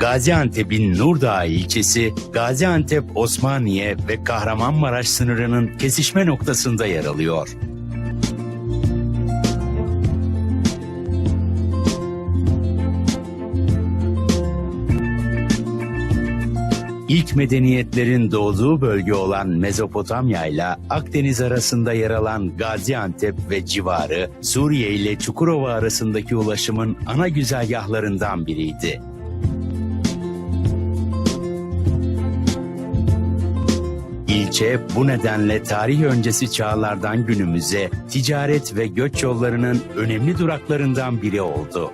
Gaziantep'in Nurdağ ilçesi, Gaziantep, Osmaniye ve Kahramanmaraş sınırının kesişme noktasında yer alıyor. İlk medeniyetlerin doğduğu bölge olan Mezopotamya ile Akdeniz arasında yer alan Gaziantep ve civarı Suriye ile Çukurova arasındaki ulaşımın ana güzergahlarından biriydi. İlçe bu nedenle tarih öncesi çağlardan günümüze ticaret ve göç yollarının önemli duraklarından biri oldu.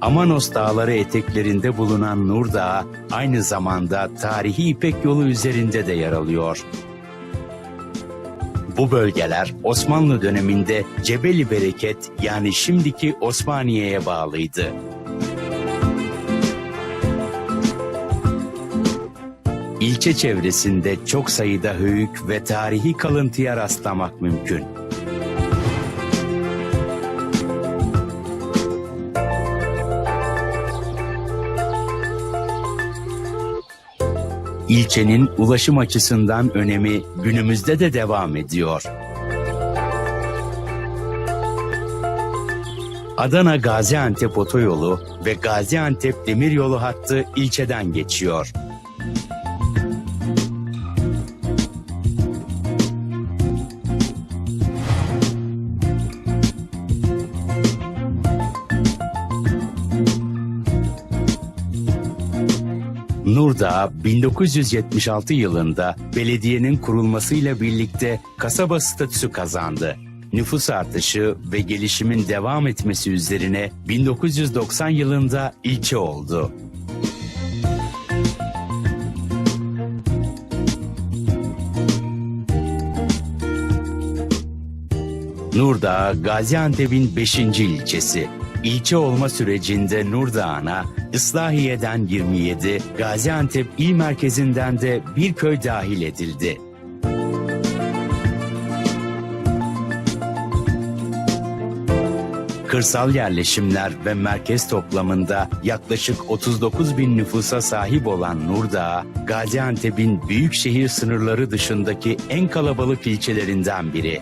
Amanos Dağları eteklerinde bulunan Nur Dağı aynı zamanda tarihi İpek yolu üzerinde de yer alıyor. Bu bölgeler Osmanlı döneminde Cebeli Bereket yani şimdiki Osmaniye'ye bağlıydı. İlçe çevresinde çok sayıda höyük ve tarihi kalıntıya rastlamak mümkün. İlçenin ulaşım açısından önemi günümüzde de devam ediyor. Adana Gaziantep otoyolu ve Gaziantep demiryolu hattı ilçeden geçiyor. Nurdağ 1976 yılında belediyenin kurulmasıyla birlikte kasaba statüsü kazandı. Nüfus artışı ve gelişimin devam etmesi üzerine 1990 yılında ilçe oldu. Nurdağ, Gaziantep'in 5. ilçesi. İlçe olma sürecinde Nurdağ'a Islahiye'den 27, Gaziantep il merkezinden de bir köy dahil edildi. Kırsal yerleşimler ve merkez toplamında yaklaşık 39 bin nüfusa sahip olan Nurdağ, Gaziantep'in büyük şehir sınırları dışındaki en kalabalık ilçelerinden biri.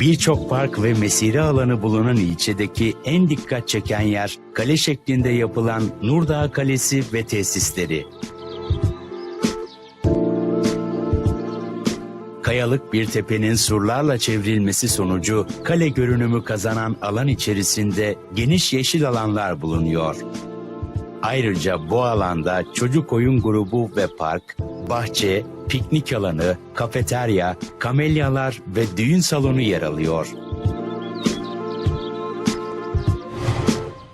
Birçok park ve mesire alanı bulunan ilçedeki en dikkat çeken yer kale şeklinde yapılan Nurdağ Kalesi ve tesisleri. Kayalık bir tepenin surlarla çevrilmesi sonucu kale görünümü kazanan alan içerisinde geniş yeşil alanlar bulunuyor. Ayrıca bu alanda çocuk oyun grubu ve park, bahçe, piknik alanı, kafeterya, kamelyalar ve düğün salonu yer alıyor.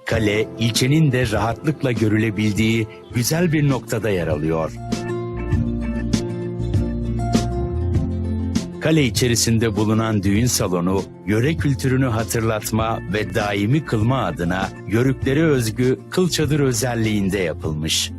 Kale, ilçenin de rahatlıkla görülebildiği güzel bir noktada yer alıyor. Kale içerisinde bulunan düğün salonu, yöre kültürünü hatırlatma ve daimi kılma adına yörüklere özgü kıl çadır özelliğinde yapılmış.